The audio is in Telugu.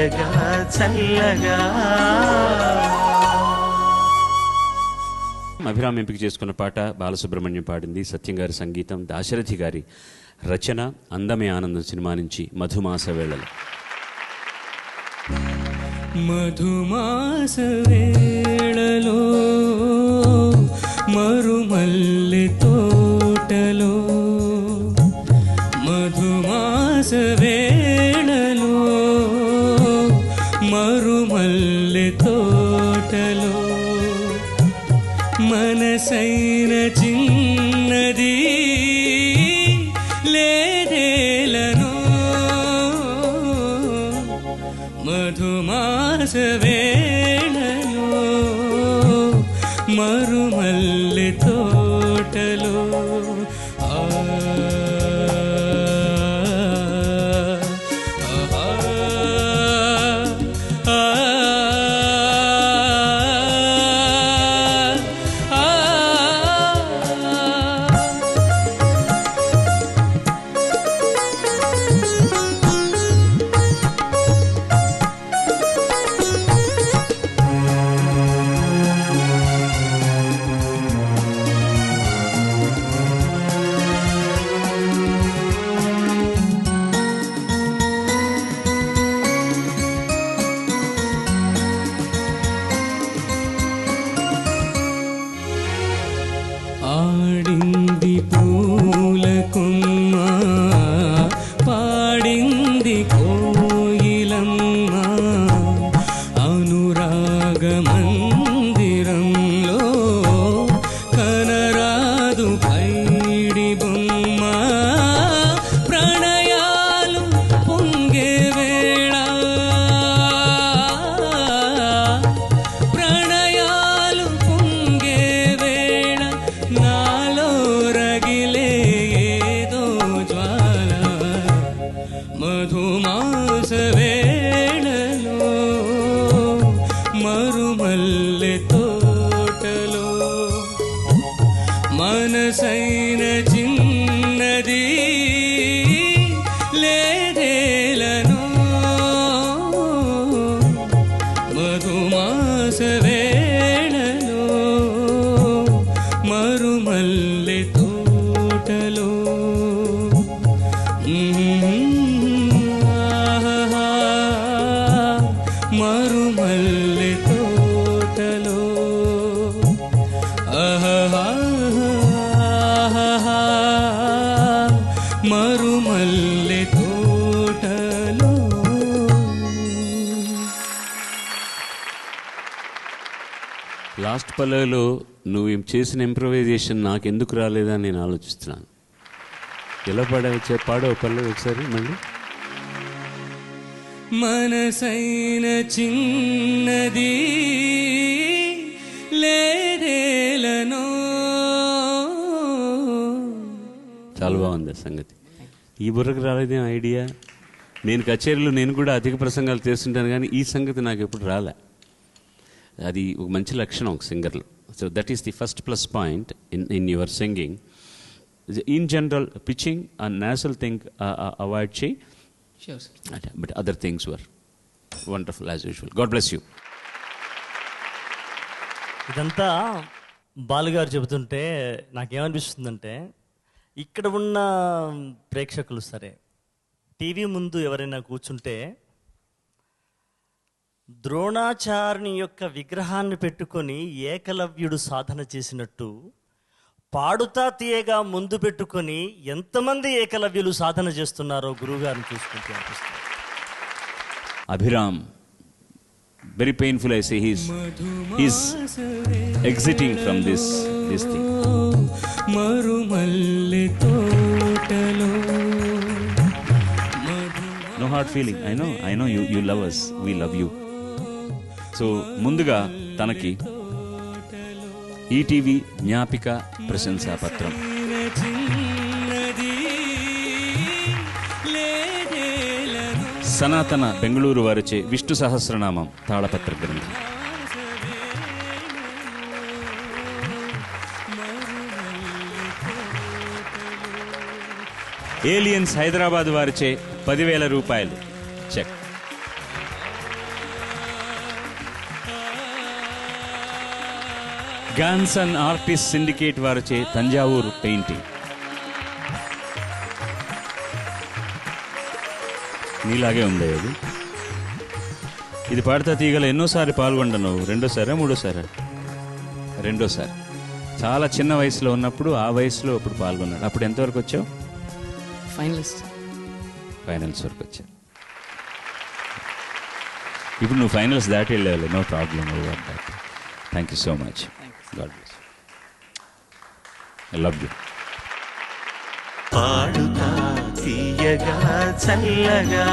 తీయగా చల్లగా. అభిరామ్ ఎంపిక చేసుకున్న పాట బాలసుబ్రహ్మణ్యం పాడింది. సత్యం గారి సంగీతం దాశరథి గారి రచన అందమే ఆనందం సినిమా నుంచి మధుమాస వేళలు. మధుమాస వేళలో మారుమల్లె తోటలో మనసైన చిన్నది లేదేలను మధుమాసవే ఆడింది పూల కొమ్మ పాడింది కోయిలమ్మ. అనురాగమన్న మనసైన చిన్నది లేదేలను మధుమాసవే లాస్ట్ పల్లెలో నువ్వు చేసిన ఇంప్రవైజేషన్ నాకు ఎందుకు రాలేదని నేను ఆలోచిస్తున్నాను. ఎలా పాడావు చే పాడావు పల్లె ఒకసారి మళ్ళీ? మనసైన చిన్నది లేదేలను. చాలా బాగుంది ఆ సంగతి. ఈ బుర్రకు రాలేదేం ఐడియా నేను కచేరీలో నేను కూడా అధిక ప్రసంగాలు చేస్తుంటాను కానీ ఈ సంగతి నాకు ఎప్పుడు రాలే. అది ఒక మంచి లక్షణం ఒక సింగర్లో. So that is the first plus point in in your singing in general pitching uh national thing avoid చేయి but other things were wonderful as usual God bless you ఇదంతా బాలుగారు చెబుతుంటే నాకేమనిపిస్తుందంటే ఇక్కడ ఉన్న ప్రేక్షకులు సరే టీవీ ముందు ఎవరైనా కూర్చుంటే ద్రోణాచార్యుని యొక్క విగ్రహాన్ని పెట్టుకొని ఏకలవ్యుడు సాధన చేసినట్టు పాడుతా తీయగా ముందు పెట్టుకొని ఎంతమంది ఏకలవ్యులు సాధన చేస్తున్నారో గురువుగారిని చూసుకుంటే అనిపిస్తుంది. Abhiram very painful I say he's he's exiting from this this thing మరుమల్లె తోటలో no hard feeling I know I know you you love us we love you so ముందుగా తనకి ఈటీవీ జ్ఞాపిక ప్రశంసా పత్రం. సనాతన బెంగళూరు వారిచే విష్ణు సహస్రనామం తాళపత్ర గ్రంథం. ఏలియన్స్ హైదరాబాద్ వారిచే పదివేల రూపాయలు చెక్. గాన్సన్ ఆర్టిస్ట్ సిండికేట్ వారిచే తంజావూరు పెయింటింగ్. నీలాగే ఉంది అది. ఇది పాడతా తీగల ఎన్నోసారి పాల్గొండ నువ్వు రెండోసారా మూడోసారా? రెండోసారి. చాలా చిన్న వయసులో ఉన్నప్పుడు ఆ వయసులో ఇప్పుడు పాల్గొన్నాడు. అప్పుడు ఎంతవరకు వచ్చావు? ఫైనలిస్ట్ ఫైనల్స్ వరకు వచ్చా ఇప్పుడు నువ్వు ఫైనల్స్ దాటి వెళ్ళాలి no problem thank you so much God bless I love you. పాడుతా తీయగా చల్లగా